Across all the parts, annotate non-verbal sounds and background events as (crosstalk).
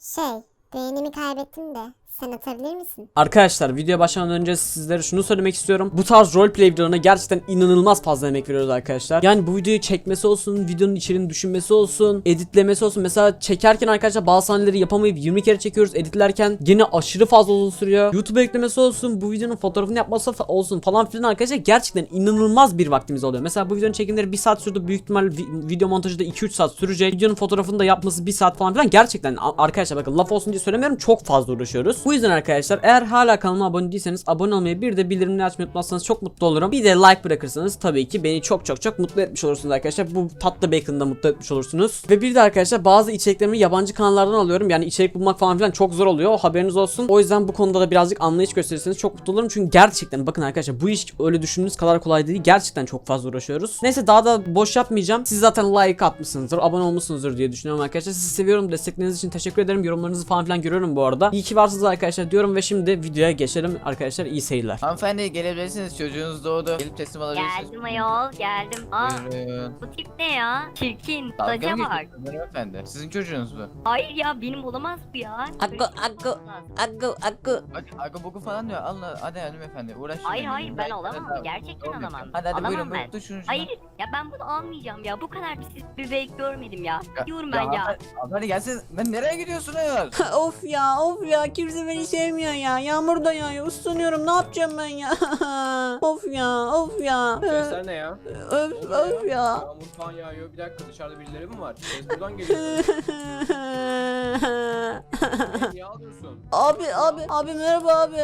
Şey, beğenimi kaybettim de sen atabilir misin? Arkadaşlar videoya başlamadan önce sizlere şunu söylemek istiyorum. Bu tarz roleplay videolarına gerçekten inanılmaz fazla emek veriyoruz arkadaşlar. Yani bu videoyu çekmesi olsun, videonun içeriğini düşünmesi olsun, editlemesi olsun. Mesela çekerken arkadaşlar bazı sahneleri yapamayıp 20 kere çekiyoruz. Editlerken yine aşırı fazla uzun sürüyor. YouTube eklemesi olsun, bu videonun fotoğrafını yapması olsun falan filan arkadaşlar gerçekten inanılmaz bir vaktimiz oluyor. Mesela bu videonun çekimleri 1 saat sürdü. Büyük ihtimal vi- video montajı da 2-3 saat sürecek. Videonun fotoğrafını da yapması 1 saat falan filan. Gerçekten arkadaşlar bakın laf olsun diye söylemiyorum. Çok fazla uğraşıyoruz. Bu yüzden arkadaşlar eğer hala kanalıma abone değilseniz abone olmayı bir de bildirimleri açmayı unutmazsanız çok mutlu olurum. Bir de like bırakırsanız tabii ki beni çok çok çok mutlu etmiş olursunuz arkadaşlar. Bu tatlı bacon'ı da mutlu etmiş olursunuz. Ve bir de arkadaşlar bazı içeriklerimi yabancı kanallardan alıyorum. Yani içerik bulmak falan filan çok zor oluyor. Haberiniz olsun. O yüzden bu konuda da birazcık anlayış gösterirseniz çok mutlu olurum. Çünkü gerçekten bakın arkadaşlar bu iş öyle düşündüğünüz kadar kolay değil. Gerçekten çok fazla uğraşıyoruz. Neyse daha da boş yapmayacağım. Siz zaten like atmışsınızdır, abone olmuşsunuzdur diye düşünüyorum arkadaşlar. Sizi seviyorum. Destekleriniz için teşekkür ederim. Yorumlarınızı falan filan görüyorum bu arada. İyi ki varsınız arkadaşlar diyorum ve şimdi videoya geçelim arkadaşlar. İyi seyirler. Hanımefendi gelebilirsiniz çocuğunuz doğdu. Gelip teslim alabilirsiniz. Geldim ayol geldim. Aa Buyurun. bu tip ne ya? Çirkin. Dalga mı bak. geçiyorsunuz hanımefendi? Sizin çocuğunuz bu. Hayır ya benim olamaz bu ya. Böyle olamaz. Akı akı. Hadi aga boku falan diyor. Alın hadi hanımefendi uğraşmayın. Hayır hayır ben alamam. hadi, Gerçekten alamam. Hadi hadi alamam buyurun ben. buyurun tutun şunu. Hayır ya ben bunu almayacağım ya. Bu kadar bir siz bebek görmedim ya. Diyorum ben ya. hanımefendi- Hanımefendi gelseniz. Lan nereye gidiyorsunuz? (laughs) of ya of ya kimse beni sevmiyor ya. Yağmur da yağıyor. Islanıyorum. Ne yapacağım ben ya? (laughs) of ya of ya. Sesler ne ya? Öf oluyor öf ya. Yağmur falan yağıyor. Bir dakika dışarıda birileri mi var? Ses buradan geliyor. (laughs) Hey, Niye ağlıyorsun? abi abi abi merhaba abi.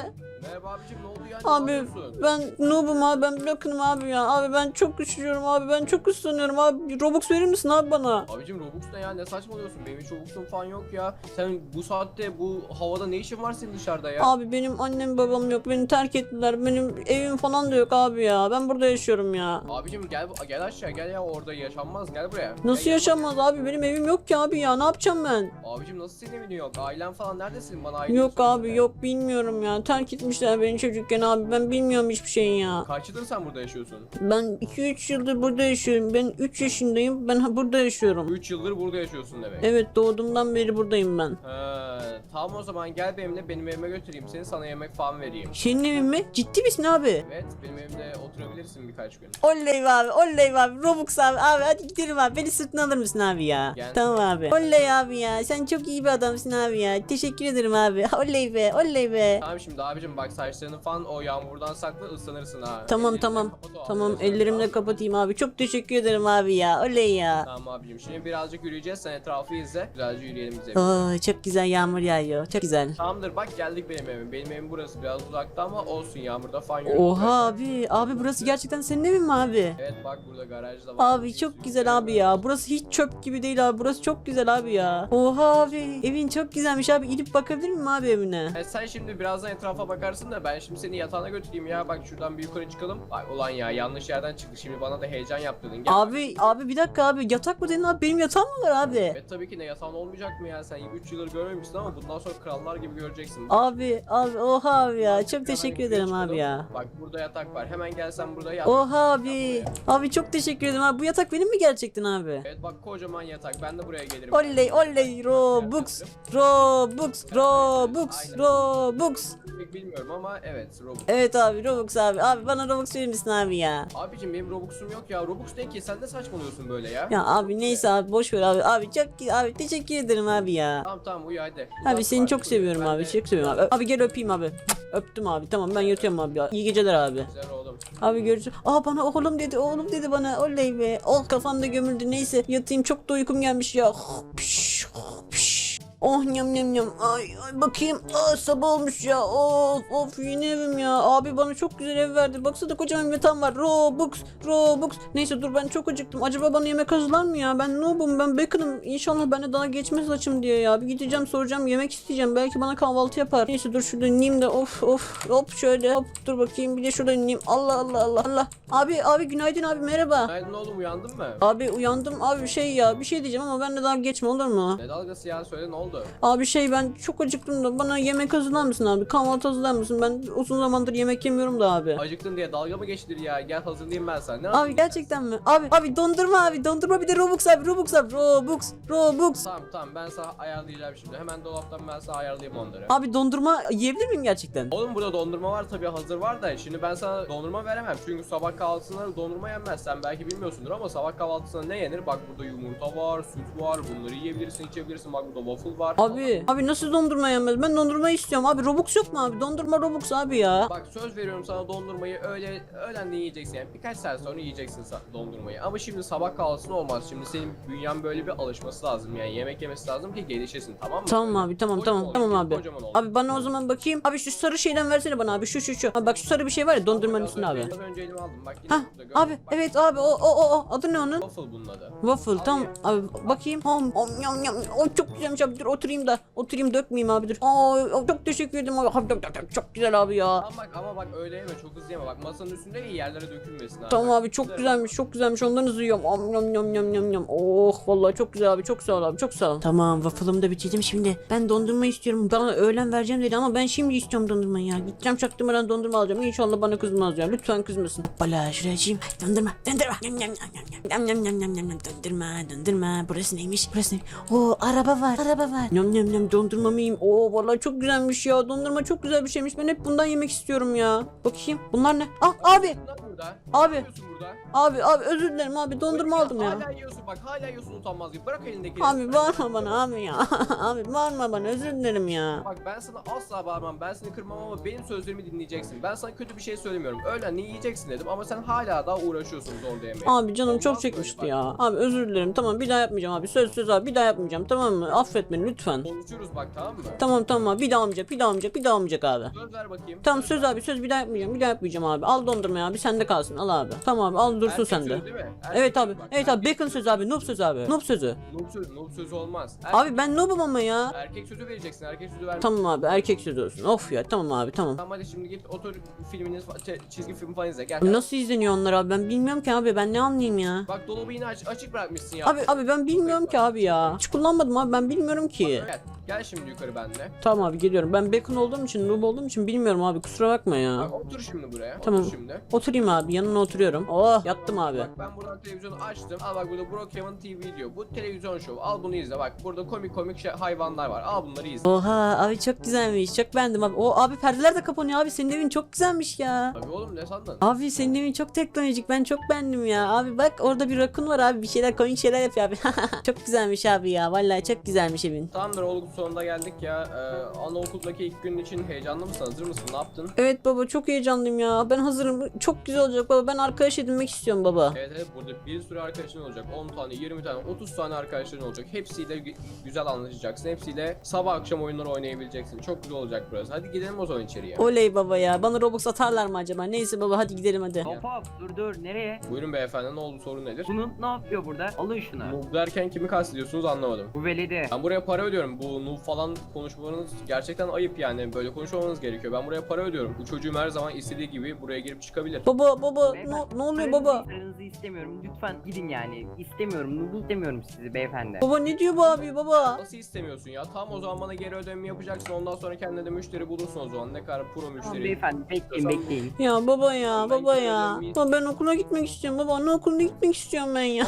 Merhaba abicim ne oldu ya? Niye Abi ağlıyorsun? ben noobum abi ben bırakınım abi ya. Abi ben çok üşüyorum abi ben çok ıslanıyorum abi. Robux verir misin abi bana? Abicim Robux ne ya? Ne saçmalıyorsun? Benim hiç Robux'um falan yok ya. Sen bu saatte bu havada ne işin var senin dışarıda ya? Abi benim annem babam yok beni terk ettiler. Benim evim falan da yok abi ya. Ben burada yaşıyorum ya. Abicim gel gel aşağı gel ya orada yaşanmaz gel buraya. Nasıl Gel, yaşamaz abi benim evim yok ki abi ya ne yapacağım ben? Abicim nasıl senin evin yok? Ailen falan neredesin? Bana aileni Yok abi yok bilmiyorum ya. Terk etmişler beni çocukken abi. Ben bilmiyorum hiçbir şeyin ya. Kaç yıldır sen burada yaşıyorsun? Ben 2-3 yıldır burada yaşıyorum. Ben 3 yaşındayım. Ben burada yaşıyorum. 3 yıldır burada yaşıyorsun demek. Evet doğduğumdan beri buradayım ben. He, tamam o zaman gel benimle benim evime götüreyim seni sana yemek falan vereyim. Senin evin mi? Ciddi misin abi? Evet benim evimde oturabilirsin birkaç gün. Oley be abi, oley be abi. Robux abi, abi hadi gidelim abi. Beni sırtına alır mısın abi ya? Gel. Tamam abi. Oley abi ya, sen çok iyi bir adamsın abi ya. Teşekkür ederim abi. (laughs) Oley be, oley be. Tamam şimdi abicim bak saçlarını falan o yağmurdan sakla ıslanırsın ha. Tamam Ellerini tamam. kapat o Tamam ağzını, ellerimle tamam. kapatayım abi. Çok teşekkür ederim abi ya. Oley ya. Tamam abicim şimdi birazcık yürüyeceğiz sen etrafı izle. Güzelce yürüyelim bize. Oo, çok güzel yağmur yağıyor. Çok güzel. Tamamdır bak geldik benim evim. Benim evim burası biraz uzakta ama olsun yağmurda falan yürüdük Oha abi. Abi burası gerçekten senin evin mi abi? Evet bak burada garaj da var. Abi çok güzel abi ya. Burası hiç çöp gibi değil abi. Burası çok güzel abi ya. Oha abi. Evin çok güzelmiş abi. İnip bakabilir miyim abi evine? E sen şimdi birazdan etrafa bakarsın da ben şimdi seni yatağına götüreyim ya. Bak şuradan bir yukarı çıkalım. Bak ulan ya yanlış yerden çıktı. Şimdi bana da heyecan yaptırdın. Gel. Abi abi bir dakika abi yatak mı dedin abi benim yatağım mı var abi? Evet tabii ki ne yatağın olmayacak mı ya? Sen 3 yıldır görmemişsin ama bundan sonra krallar gibi göreceksin. Abi abi oha abi ya çok teşekkür ederim abi ya. Bak burada yatak var. Hemen gelsen burada yat. Oha abi. Abi çok teşekkür ederim abi. Bu yatak benim mi gerçekten abi? Evet bak kocaman yatak. Ben de buraya gelirim. Oley oley Robux Robux Robux. Robux. Bilmiyorum ama evet Robux. Evet abi Robux abi. Abi bana Robux verir misin abi ya? Abicim benim Robux'um yok ya. Robux ne ki? Sen de saçmalıyorsun böyle ya. Ya abi neyse abi boş ver abi. Abi çok abi teşekkür ederim abi ya. Tamam tamam uyu hadi. Abi Uzatma seni çok artık, seviyorum abi. De- Çok seviyorum abi. Abi gel öpeyim abi. Öptüm abi. Tamam ben yatıyorum abi. ya. İyi geceler abi. Güzel oğlum. Abi görüşürüz. Aa bana oğlum dedi. Oğlum dedi bana. Oley be. Oh kafamda gömüldü. Neyse yatayım. Çok da uykum gelmiş ya. Piş, piş. Oh nyam nyam nyam. Ay, ay bakayım. Aa sabah olmuş ya. Of of yeni evim ya. Abi bana çok güzel ev verdi. Baksana kocaman bir yatağım var. Robux, Robux. Neyse dur ben çok acıktım. Acaba bana yemek hazırlar mı ya? Ben noobum. Ben bacon'ım. İnşallah bana daha geçmez açım diye ya. Bir gideceğim soracağım. Yemek isteyeceğim. Belki bana kahvaltı yapar. Neyse dur şurada ineyim de of of. Hop şöyle. Hop dur bakayım. Bir de şurada ineyim. Allah Allah Allah Allah. Abi abi günaydın abi merhaba. Günaydın oğlum uyandın mı? Abi uyandım abi şey ya bir şey diyeceğim ama ben de daha geçme olur mu? Ne dalgası ya söyle ne oldu? Oldu? Abi şey ben çok acıktım da bana yemek hazırlar mısın abi? Kahvaltı hazırlar mısın? Ben uzun zamandır yemek yemiyorum da abi. Acıktın diye dalga mı geçtir ya? Gel hazırlayayım ben sana. Ne Abi yapayım? gerçekten mi? Abi abi dondurma abi dondurma bir de Robux abi Robux abi Robux Robux. Tamam tamam ben sana ayarlayacağım şimdi. Hemen dolaptan ben sana ayarlayayım onları. Abi dondurma yiyebilir miyim gerçekten? Oğlum burada dondurma var tabii hazır var da şimdi ben sana dondurma veremem çünkü sabah kahvaltısında dondurma yenmez sen belki bilmiyorsundur ama sabah kahvaltısında ne yenir bak burada yumurta var süt var bunları yiyebilirsin içebilirsin bak burada waffle var Abi abi nasıl dondurma yenmez? Ben dondurma istiyorum abi Robux yok mu abi? Dondurma Robux abi ya. Bak söz veriyorum sana dondurmayı öyle öğlen de yiyeceksin yani birkaç saat sonra yiyeceksin sa- dondurmayı ama şimdi sabah kahvaltısında olmaz şimdi senin bünyen böyle bir alışması lazım yani yemek yemesi lazım ki gelişesin tamam mı? Tamam abi tamam Kocaman tamam tamam abi. kocaman. Abi bana o zaman bakayım. Abi şu sarı şeyden versene bana abi şu şu şu. Abi bak şu sarı bir şey var ya dondurmanın üstünde önce- abi. Az önce elime aldım bak yine Hah burada gör. abi Bak, evet abi o o o o adı ne onun? Waffle bunun adı. Waffle Al abi bakayım. Om om yam yam. O çok güzelmiş abi dur oturayım da. Oturayım dökmeyeyim abi dur. Aa çok teşekkür ederim abi. Abi, Çok güzel abi ya. Ama bak ama bak öyle yeme çok hızlı yeme bak masanın üstünde ya yerlere dökülmesin abi. Tamam abi çok güzel. güzelmiş çok güzelmiş ondan hızlı yiyorum. Om yam yam yam yam yam. Oh vallahi çok güzel abi çok sağ ol abi çok sağ ol. Tamam waffle'ımı da bitirdim şimdi. Ben dondurma istiyorum. Bana öğlen vereceğim dedi ama ben şimdi istiyorum dondurmayı ya. Gideceğim çaktırmadan dondurma alacağım. İnşallah bana kızmaz ya. Lütfen kızmasın. Hoppala şuraya açayım. Dondurma dondurma. Yam yam yam yam yam yam yam yam yam yam dondurma dondurma. Burası neymiş? Burası ne? Oo araba var araba var. Yam yam yam dondurma mı yiyeyim? Oo vallahi çok güzelmiş ya. Dondurma çok güzel bir şeymiş. Ben hep bundan yemek istiyorum ya. Bakayım. Bunlar ne? Ah abi. Burada. Abi. Ne yapıyorsun burada? Abi abi özür dilerim abi dondurma aldım ya. Hala yiyorsun bak hala yiyorsun utanmaz gibi. Bırak elindekini. Abi bağırma bana abi ya. (laughs) abi bağırma bana özür dilerim ya. Bak ben sana asla bağırmam. Ben seni kırmam ama benim sözlerimi dinleyeceksin. Ben sana kötü bir şey söylemiyorum. Öğlen ne yiyeceksin dedim ama sen hala daha uğraşıyorsun orada yemeğe. Abi canım Olmaz çok çekmişti ya. Abi özür dilerim tamam bir daha yapmayacağım abi. Söz söz abi bir daha yapmayacağım tamam mı? Affet beni lütfen. Konuşuruz bak tamam mı? Tamam tamam abi bir daha olmayacak bir daha olmayacak bir daha olmayacak abi. Söz ver bakayım. Tamam söz abi söz bir daha yapmayacağım bir daha yapmayacağım abi. Al dondurma abi sende kalsın al abi. Tamam abi al dursun Erkek sende. sözü değil mi? Erkek Evet abi sözü bak. evet abi Erkek- bacon söz abi noob söz abi. Noob sözü. Noob sözü, noob sözü olmaz. Erkek, Abi ben noobum ama ya. erkek sözü vereceksin. Erkek sözü verme. Tamam abi erkek sözü olsun. Of ya tamam abi tamam. Tamam hadi şimdi git otur filmini, ç- çizgi film falan izle. Gel. Nasıl izleniyor onlar abi ben bilmiyorum ki abi ben ne anlayayım ya. Bak dolabı yine aç, açık bırakmışsın ya. Abi abi ben bilmiyorum ki abi ya. Hiç kullanmadım abi ben bilmiyorum kid. Gel. Şimdi yukarı benimle. Tamam abi geliyorum. Ben bacon olduğum için, noob olduğum için bilmiyorum abi. Kusura bakma ya. Bak otur şimdi buraya. Tamam. Otur şimdi. Oturayım abi. Yanına oturuyorum. Oh yattım abi. Bak ben buradan televizyonu açtım. Al bak burada Brookhaven TV diyor. Bu televizyon şovu. Al bunu izle. Bak burada komik komik şey, hayvanlar var. Al bunları izle. Oha abi çok güzelmiş. Çok beğendim abi. O abi perdeler de kapanıyor abi. Senin evin çok güzelmiş ya. Tabii oğlum ne sandın? Abi senin evin çok teknolojik. Ben çok beğendim ya. Abi bak orada bir rakun var abi. Bir şeyler komik şeyler yapıyor abi. (laughs) çok güzelmiş abi ya. Vallahi çok güzelmiş evin. Tamamdır oğlum sonunda geldik ya. Ee, anaokuldaki ilk gün için heyecanlı mısın? Hazır mısın? Ne yaptın? Evet baba çok heyecanlıyım ya. Ben hazırım. Çok güzel olacak baba. Ben arkadaş edinmek istiyorum baba. Evet evet burada bir sürü arkadaşın olacak. 10 tane, 20 tane, 30 tane arkadaşların olacak. Hepsiyle gü- güzel anlaşacaksın. Hepsiyle sabah akşam oyunlar oynayabileceksin. Çok güzel olacak burası. Hadi gidelim o zaman içeriye. Oley baba ya. Bana Robux atarlar mı acaba? Neyse baba hadi gidelim hadi. Hop hop dur dur nereye? Buyurun beyefendi ne oldu sorun nedir? Bunun ne yapıyor burada? Alın şunu. Noob derken kimi kastediyorsunuz anlamadım. Bu veledi. Ben buraya para ödüyorum. Bu noob falan konuşmalarınız gerçekten ayıp yani. Böyle konuşmamanız gerekiyor. Ben buraya para ödüyorum. Bu çocuğum her zaman istediği gibi buraya girip çıkabilir. Baba baba ne, ne oluyor baba? Paranızı istemiyorum. Lütfen gidin yani. İstemiyorum. Nubu istemiyorum sizi beyefendi. Baba ne diyor bu abi baba? Nasıl istemiyorsun ya? Tam o zaman bana geri ödeme yapacaksın. Ondan sonra kendine de müşteri bulursun o zaman. Ne kadar pro Tamam müşteri. beyefendi bekleyin bekleyin. Ya baba ya Ben baba ya. iyi. Baba ben okula gitmek istiyorum baba. Ne okuluna gitmek istiyorum ben ya.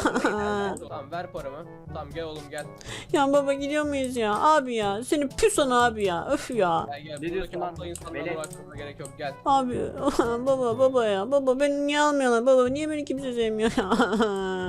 tamam ver paramı. Tamam gel oğlum gel. ya baba gidiyor muyuz ya? Abi ya seni püson abi ya. Öf ya. Gel gel. Ne Buradaki diyorsun lan? aptal gerek yok. Gel. Abi (laughs) baba baba ya. Baba beni niye almıyorlar? Baba niye beni kimse sevmiyor ya?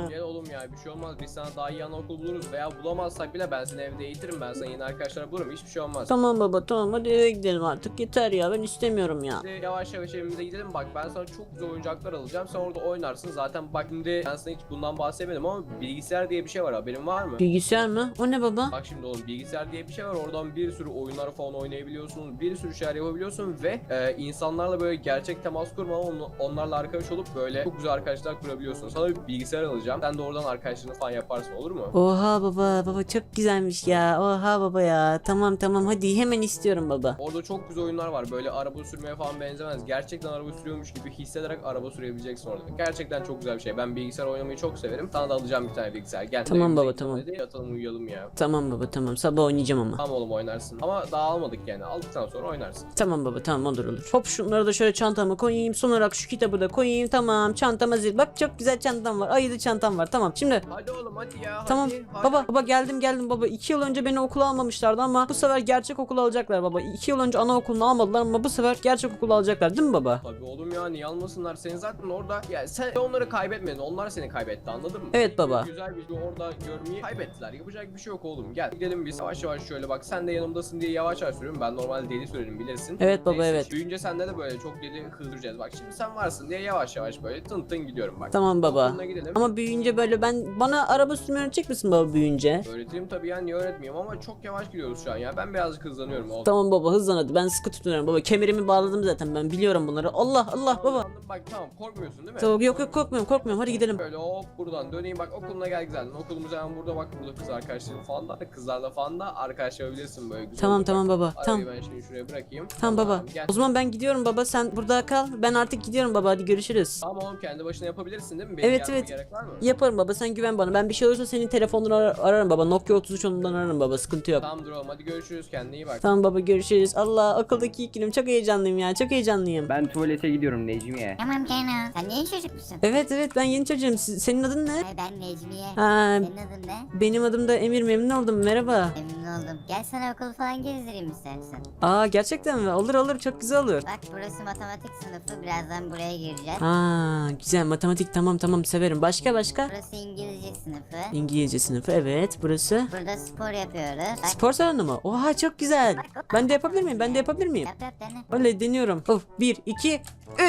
Gel oğlum ya bir şey olmaz. Biz sana daha iyi anaokul buluruz. Veya bulamazsak bile ben seni evde eğitirim. Ben sana yeni arkadaşlar bulurum. Hiçbir şey olmaz. tamam baba tamam hadi eve gidelim artık. Yeter ya ben istemiyorum ya. Şimdi yavaş yavaş evimize gidelim bak ben sana çok güzel oyuncaklar alacağım sen orada oynarsın zaten bak şimdi ben sana hiç bundan bahsetmedim ama bilgisayar diye bir şey var haberin var mı? Bilgisayar mı? O ne baba? Bak şimdi oğlum bilgisayar diye bir şey var oradan bir sürü oyunlar falan oynayabiliyorsun bir sürü şeyler yapabiliyorsun ve e, insanlarla böyle gerçek temas kurmadan on- onlarla arkadaş olup böyle çok güzel arkadaşlar kurabiliyorsun. Sana bir bilgisayar alacağım sen de oradan arkadaşlarını falan yaparsın olur mu? Oha baba baba çok güzelmiş ya. Oha baba ya. Tamam tamam hadi hemen istiyorum baba. Orada çok güzel oyunlar var. Böyle araba sürmeye falan benzemez. Gerçekten araba sürüyormuş gibi hissederek araba sürebileceksin orada. Gerçekten çok güzel bir şey. Ben bilgisayar oynamayı çok severim. Sana da alacağım bir tane bilgisayar. Gel. Tamam baba, tamam. Hadi yatalım uyuyalım ya. Tamam baba tamam sabah oynayacağım ama. Tamam oğlum oynarsın. Ama daha almadık yani. Aldıktan sonra oynarsın. Tamam baba tamam olur olur. Hop şunları da şöyle çantama koyayım. Son olarak şu kitabı da koyayım. Tamam çantam hazır. Bak çok güzel çantam var. Ayılı çantam var. Tamam şimdi Hadi oğlum hadi ya. Tamam hadi, hadi. baba baba geldim geldim baba 2 yıl önce beni okula almamışlardı ama bu sefer gerçek okula alacaklar baba 2 yıl önce anaokulunu almadılar ama bu sefer gerçek okula alacaklar değil mi baba? Tabii oğlum ya niye almasınlar? Senin zaten orada ya sen onları kaybetmedin. Onlar seni kaybetti anladın mı? Evet baba. Güzel bir şey orada görmeyi kaybettiler. Yapacak bir şey yok oğlum. Gel gidelim biz yavaş yavaş şöyle bak sen de yanımdasın diye yavaş yavaş sürüyorum. Ben normalde deli sürerim bilirsin. Evet baba, Neyse, evet. Büyüyünce sende de böyle çok deli hızlayacağız. Bak şimdi sen varsın diye yavaş yavaş böyle tın tın gidiyorum bak. Tamam baba. Ama büyüyünce böyle ben bana araba sürmeyi öğretecek misin baba büyüyünce? Öğretirim tabii ya niye öğretmiyorum ama çok yavaş gidiyoruz şu an ya. Ben birazcık hızlanıyorum. Tamam baba hızlan hadi ben sıkı tutuyorum baba kemerimi bağladım zaten ben biliyorum bunları Allah Allah baba. Bak tamam korkmuyorsun değil mi? Tamam yok yok korkmuyorum korkmuyorum hadi gidelim. Böyle hop buradan döneyim bak okuluna gel güzel. Okulumuz hemen burada bak burada kız arkadaşlarım falan da kızlarla falan da arkadaş yapabilirsin böyle güzel. Tamam olur tamam baba Arabayı tamam. ben şimdi şuraya bırakayım. Tamam baba. Gel. O zaman ben gidiyorum baba sen burada kal. Ben artık gidiyorum baba hadi görüşürüz. Tamam oğlum kendi başına yapabilirsin değil mi? Benim Evet, evet. gerek var mı? Yaparım baba sen güven bana. Ben bir şey olursa senin telefonunu ar- ararım baba. Nokia 33 onundan ararım baba. Sıkıntı yok. Tamamdır oğlum hadi görüşürüz kendine iyi bak. Tamam baba görüşürüz. Allah akıldaki günüm. Çok heyecanlıyım ya. Çok heyecanlıyım. Ben tuvalete gidiyorum Necmiye. Tamam Kenan. Sen niye çocuk musun? Evet evet ben yeni çocuğum. Siz- Senin adın ne? Ay ben Necmiye. Ha, Senin adın ne? benim adım da Emir memnun oldum. Merhaba. Memnun oldum. Gel sana okul falan gezdireyim istersen. Aa gerçekten mi? Olur olur çok güzel olur. Bak burası matematik sınıfı. Birazdan buraya gireceğiz. Aa güzel matematik tamam tamam severim. Başka başka? Burası İngilizce sınıfı. İngilizce sınıfı evet burası. Burada spor yapıyoruz. Bak Spor salonu mu? Oha çok güzel. Ben de yapabilir miyim? Ben de yapabilir miyim? yap yap dene. Öyle deniyorum. Of 1 2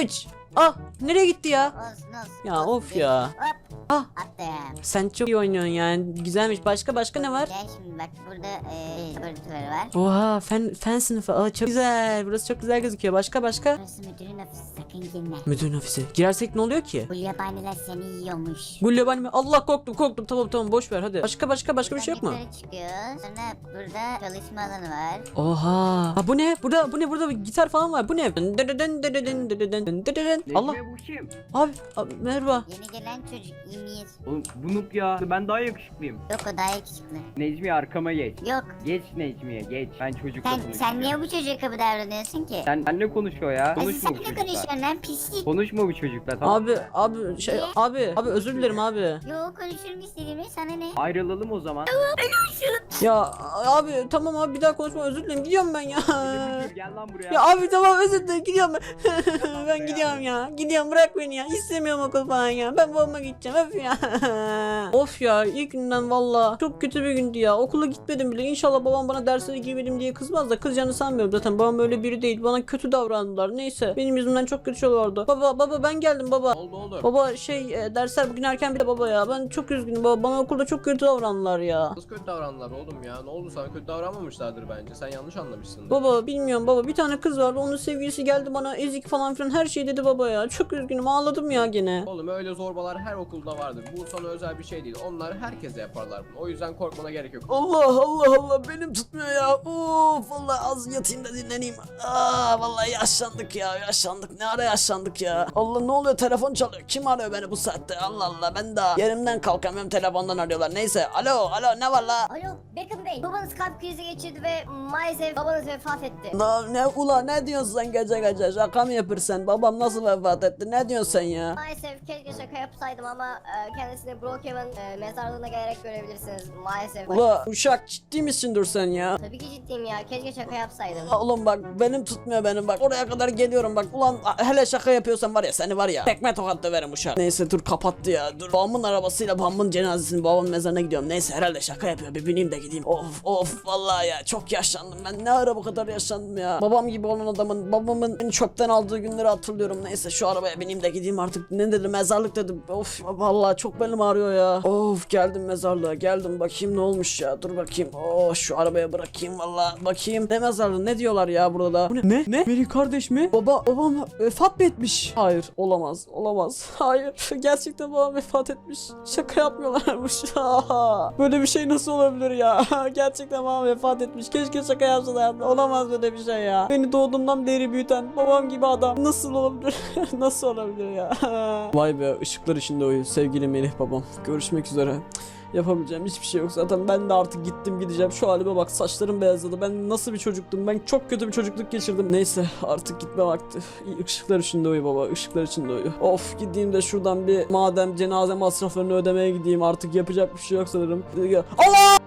3. Ah nereye gitti ya? Olsun olsun. Ya of ya. Hop. Ah Attım. sen çok iyi oynuyorsun yani. Güzelmiş. Başka başka ne var? Gel şimdi bak burada eee laboratuvarı var. Oha fen fen sınıfı. Aa çok güzel. Burası çok güzel gözüküyor. Başka başka? Burası müdürün ofisi sakın girme. Müdürün ofisi. Girersek ne oluyor ki? Bu yabaniler seni yiyormuş. Gulyabani mi? Allah korktum korktum. Tamam tamam boş ver hadi. Başka başka başka bir şey yok mu? Yukarı çıkıyoruz. Sonra burada çalışma alanı var. Oha. Ha, bu ne? Burada bu ne? Burada bir gitar falan var. Bu ne? Allah. Necmiye bu kim? Abi, abi merhaba. Yeni gelen çocuk İmir. Oğlum bu noob ya. Ben daha yakışıklıyım. Yok o daha yakışıklı. Necmiye arkama geç. Yok. Geç Necmiye geç. Ben çocukla Sen, konuşuyorum. sen niye bu çocuğa kapı davranıyorsun ki? Sen, sen ne konuşuyor ya? Ay, Konuşma sen bu ne çocukla. konuşuyorsun lan pislik? Konuşma bu çocukla tamam. Abi abi şey abi abi özür dilerim abi. Yok konuşurum istediğimi sana ne? Ayrılalım o zaman. Ya abi tamam abi bir daha konuşma özür dilerim. Gidiyorum ben ya. Gel lan buraya. Ya abi tamam özür dilerim gidiyorum ben. (laughs) ben gidiyorum ya. Gidiyorum bırak beni ya. İstemiyorum okul falan ya. Ben babama gideceğim öf ya. (laughs) of ya ilk günden valla çok kötü bir gündü ya. Okula gitmedim bile. İnşallah babam bana derslere girmedim diye kızmaz da kızacağını sanmıyorum zaten. Babam öyle biri değil. Bana kötü davrandılar. Neyse benim yüzümden çok kötü şey oldu. Baba baba ben geldim baba. Oldu oğlum? Baba şey e, dersler bugün erken bir baba ya. Ben çok üzgünüm baba. Bana okulda çok kötü davrandılar ya. Nasıl kötü davrandılar oğlum ya? Ne oldu sana kötü davranmamışlardır bence. Sen yanlış anlamışsın. Baba bilmiyorum baba bir tane kız vardı onun sevgilisi geldi bana ezik falan filan her şey dedi baba ya çok üzgünüm ağladım ya gene. Oğlum öyle zorbalar her okulda vardır. Bu sana özel bir şey değil. Onlar herkese yaparlar bunu. O yüzden korkmana gerek yok. Allah Allah Allah benim tutmuyor ya. Of vallahi az yatayım da dinleneyim. Aa vallahi yaşlandık ya yaşlandık. Ne ara yaşlandık ya. Allah ne oluyor telefon çalıyor. Kim arıyor beni bu saatte? Allah Allah ben daha yerimden kalkamıyorum telefondan arıyorlar. Neyse alo alo ne var la? Alo Beckham Bey. Babanız kalp krizi geçirdi ve maalesef babanız vefat etti. Ne ula ne diyorsun sen gece gece şaka mı yapıyorsun? Babam nasıl vefat etti? Ne diyorsun sen ya? Maalesef keşke şaka yapsaydım ama e, kendisini Brookhaven e, mezarlığına gelerek görebilirsiniz. Maalesef. Ula uşak ciddi misindir sen ya? Tabii ki ciddiyim ya. Keşke şaka yapsaydım. Oğlum bak benim tutmuyor benim bak oraya kadar geliyorum bak ulan hele şaka yapıyorsan var ya seni var ya tekme tokat döverim uşak. Neyse dur kapattı ya dur babamın arabasıyla babamın cenazesini babamın mezarına gidiyorum neyse herhalde şaka yapıyor bir bineyim de gideyim. Of of vallahi ya çok yaşlandım ben ne ara bu kadar yaşlandım ya. Babam gibi olan adamın babamın beni çöpten aldığı günleri hatırlıyorum neyse şu arabaya bineyim de gideyim artık. Ne dedim mezarlık dedim. Of vallahi çok belim ağrıyor ya. Of geldim mezarlığa geldim bakayım ne olmuş ya. Dur bakayım. Oh şu arabaya bırakayım vallahi. Bakayım ne mezarlığı ne diyorlar ya burada. Bu ne? Ne? Ne? Veli kardeş mi? Baba babam vefat mı etmiş? Hayır olamaz olamaz. (laughs) Hayır gerçekten babam vefat etmiş. Şaka yapmıyorlarmış. (laughs) böyle bir şey nasıl olabilir ya? (laughs) gerçekten babam vefat etmiş. Keşke şaka yapsalardı. Olamaz böyle bir şey ya. Beni doğduğumdan beri büyüten babam gibi adam. Nasıl olabilir? (laughs) nasıl olabilir ya? (laughs) Vay be ışıklar içinde uyuyor sevgili Melih babam. Görüşmek üzere. Yapabileceğim hiçbir şey yok zaten ben de artık gittim gideceğim şu halime bak saçlarım beyazladı ben nasıl bir çocuktum ben çok kötü bir çocukluk geçirdim neyse artık gitme vakti ışıklar içinde uyu baba ışıklar içinde uyu of gideyim de şuradan bir madem cenaze masraflarını ödemeye gideyim artık yapacak bir şey yok sanırım Allah